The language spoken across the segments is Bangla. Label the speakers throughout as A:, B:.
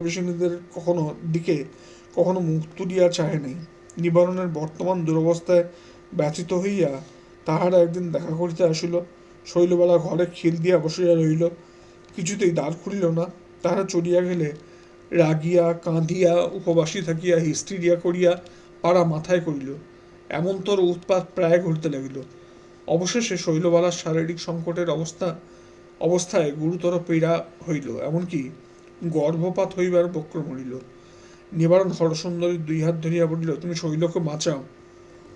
A: প্রবেশিনীদের কখনো দিকে কখনো মুখ তুলিয়া চাহে নাই। নিবারণের বর্তমান দুরবস্থায় ব্যথিত হইয়া তাহারা একদিন দেখা করিতে আসিল, শৈলবেলা ঘরে খিল দিয়া বসিয়া রহিল। কিছুতেই দ্বার খুলিল না। তাহারা চলিয়া গেলে রাগিয়া, কাঁদিয়া, উপবাসী থাকিয়া হিস্ট্রিয়া করিয়া পাড়া মাথায় করিল। এমন তোর উৎপাত প্রায় ঘটিতে লাগিল। অবশেষে শৈলবালার শারীরিক সংকটের অবস্থা, অবস্থায় গুরুতর পীড়া হইল। এমনকি গর্ভপাত হইবার বক্রম হইল নিবারণ হরসুন্দরীর দুই হাত ধরিয়া বলিল, তুমি শৈলকে বাঁচাও।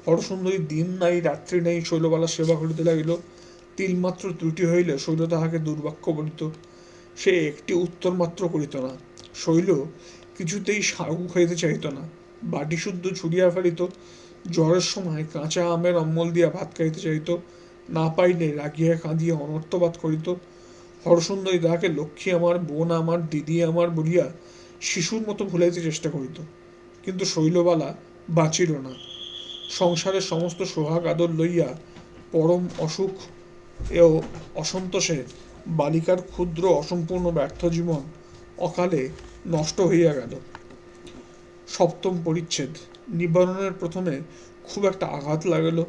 A: হরসুন্দরী দিন নাই, রাত্রি নাই, শৈলবালার সেবা করিতে লাগিল। তিলমাত্র ত্রুটি হইলে শৈল তাহাকে দুর্বাক্য বলিত। সে একটি উত্তর মাত্র করিত না। শৈল কিছুতেই সাগু খাইতে চাহিত না। বাটি শুদ্ধ ছুড়িয়া ফেলিত। জ্বরের সময় কাঁচা আমের অম্বল দিয়া ভাত খাইতে চাইত না পাইলে রাগিয়া কাঁদিয়া অনর্থবাদ করিত। হরসুন্দরী তাহাকে লক্ষ্মী আমার, বোন আমার, দিদি আমার বলিয়া শিশুর মতো ভুলাইতে চেষ্টা করিত। কিন্তু শৈলবালা বাঁচিল না। সংসারের সমস্ত সোহাগ আদর লইয়া পরম অসুখ ও অসন্তোষে বালিকার ক্ষুদ্র অসম্পূর্ণ ব্যর্থ জীবন অকালে নষ্ট হইয়া গেল। সপ্তম পরিচ্ছেদ। নিবারণের প্রথমে খুব একটা আঘাত লাগিল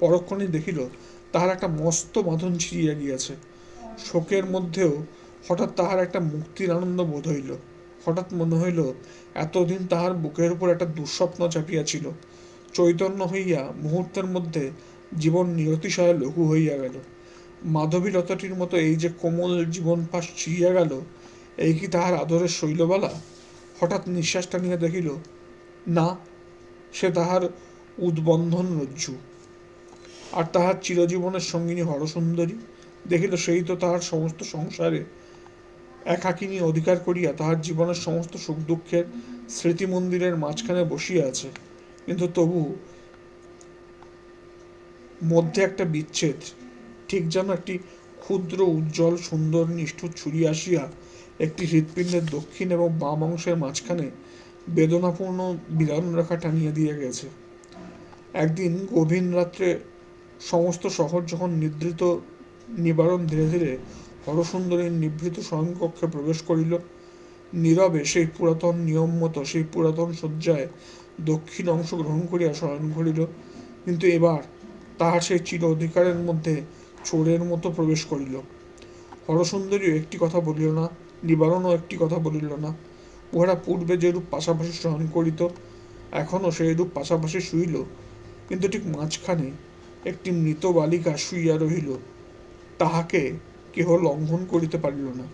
A: পরক্ষণেই দেখিল তাহার একটা মস্ত বাঁধন ছিঁড়িয়া গিয়াছে। শোকের মধ্যেও হঠাৎ তাহার একটা মুক্তির আনন্দ বোধ হইল। হঠাৎ মনে হইল, এতদিন তাহার বুকের উপর একটা দুঃস্বপ্ন চাপিয়াছিল। চৈতন্য হইয়া মুহূর্তের মধ্যে জীবন নিরতিশয় লঘু হইয়া গেল। মাধবীলতাটির মতো এই যে কোমল জীবন পাশ ছিঁড়িয়া গেল, এই কি তাহার আদরের শৈলবালা? হঠাৎ নিঃশ্বাস টানিয়া দেখিল, না, সে তাহার উদ্বন্ধন রজ্জু। আর তাহার চিরজীবনের সঙ্গিনী হরসুন্দরী? দেখিল সেই তো তাহার সমস্ত সংসারে একাকিনী অধিকার করিয়া তাহার জীবনের সমস্ত সুখ দুঃখের স্মৃতি মন্দিরের মাঝখানে বসিয়া আছে। কিন্তু তবু মধ্যে একটা বিচ্ছেদ, ঠিক যেন একটি ক্ষুদ্র, উজ্জ্বল, সুন্দর, নিষ্ঠুর ছুরি আসিয়া একটি হৃৎপিণ্ডের দক্ষিণ এবং বাম অংশের মাঝখানে বেদনাপূর্ণ বিরান রেখা টানিয়ে দিয়ে গেছে। একদিন গভীর রাত্রে সমস্ত শহর যখন নিদ্রিত নিবারণ ধীরে ধীরে হরসুন্দরীর নিভৃত শয়নকক্ষে প্রবেশ করিল। নীরবে সেই পুরাতন নিয়ম মতো সেই পুরাতন শয্যায় দক্ষিণ অংশ গ্রহণ করিয়া শয়ন করিল। কিন্তু এবার তাহার সেই চির অধিকারের মধ্যে চোরের মতো প্রবেশ করিল। হরসুন্দরীও একটি কথা বলিল না, নিবারণও একটি কথা বলিল না। উহারা পূর্বে যেরূপ পাশাপাশি শয়ন করিত, এখনও সেইরূপ পাশাপাশি শুইল। কিন্তু ঠিক মাঝখানে একটি মৃত বালিকা শুইয়া রহিল। তাহাকে কেহ লঙ্ঘন করিতে পারিল না।